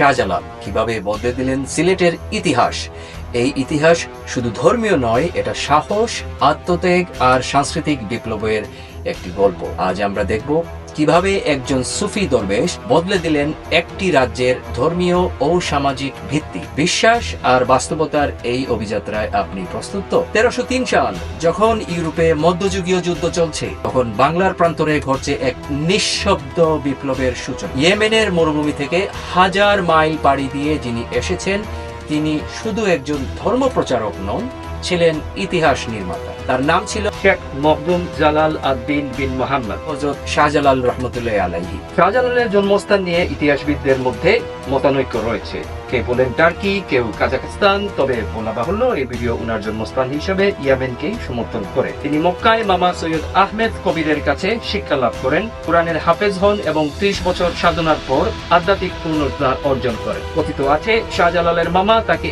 শাহজালাল কীভাবে বদলে দিলেন সিলেটের ইতিহাস? এই ইতিহাস শুধু ধর্মীয় নয়, এটা সাহস, আত্মত্যাগ আর সাংস্কৃতিক বিপ্লবের একটি গল্প। আজ আমরা দেখব কীভাবে একজন সুফি দরবেশ বদলে দিলেন একটি রাজ্যের ধর্মীয় ও সামাজিক ভিত্তি? বিশ্বাস আর বাস্তবতার এই অভিযাত্রায় আপনি প্রস্তুত তো? তেরোশো সাল, যখন ইউরোপে মধ্যযুগীয় যুদ্ধ চলছে, তখন বাংলার প্রান্তরে ঘটছে এক নিঃশব্দ বিপ্লবের সূচনা ইয়েমেনের মরুভূমি থেকে হাজার মাইল পাড়ি দিয়ে যিনি এসেছেন, তিনি শুধু একজন ধর্মপ্রচারক নন ছিলেন ইতিহাস নির্মাতা। তার নাম ছিল শেখ মখদুম জালাল আদ্দিন বিন মোহাম্মদ। হজরত শাহজালাল রহমতুল্লাহ আলাইহি। শাহজালালের জন্মস্থান নিয়ে ইতিহাসবিদদের মধ্যে মতানৈক্য রয়েছে। কেউ বলেন টার্কি কেউ কাজাকিস্তান তবে বলা বাহুল্য এই ভিডিও উনার জন্মস্থান হিসেবে ইয়ামেনকেই সমর্থন করে। তিনি মক্কায় মামা সৈয়দ আহমেদ কবিরের কাছে শিক্ষা লাভ করেন কোরআনের হাফেজ হন এবং ত্রিশ বছর সাধনার পর আধ্যাত্মিক পূর্ণতা অর্জন করেন। কথিত আছে শাহজালালের মামা তাকে